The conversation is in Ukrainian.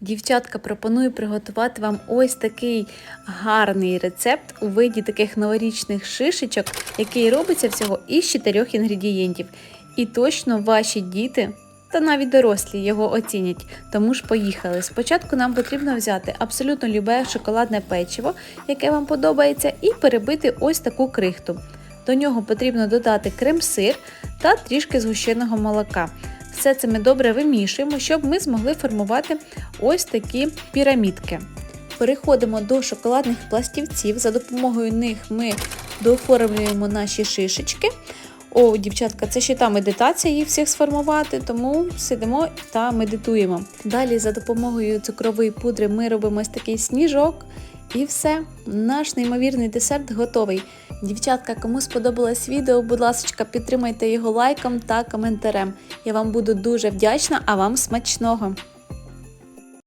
Дівчатка, пропоную приготувати вам ось такий гарний рецепт у виді таких новорічних шишечок, який робиться всього із чотирьох інгредієнтів. І точно ваші діти та навіть дорослі його оцінять. Тому ж поїхали. Спочатку нам потрібно взяти абсолютно любе шоколадне печиво, яке вам подобається, і перебити ось таку крихту. До нього потрібно додати крем-сир та трішки згущеного молока. Все це ми добре вимішуємо, щоб ми змогли формувати ось такі пірамідки. Переходимо до шоколадних пластівців. За допомогою них ми дооформлюємо наші шишечки. О, дівчатка, це ще та медитація їх всіх сформувати, тому сидимо та медитуємо. Далі за допомогою цукрової пудри ми робимо ось такий сніжок. І все, наш неймовірний десерт готовий. Дівчатка, кому сподобалось відео, будь ласка, підтримайте його лайком та коментарем. Я вам буду дуже вдячна, а вам смачного!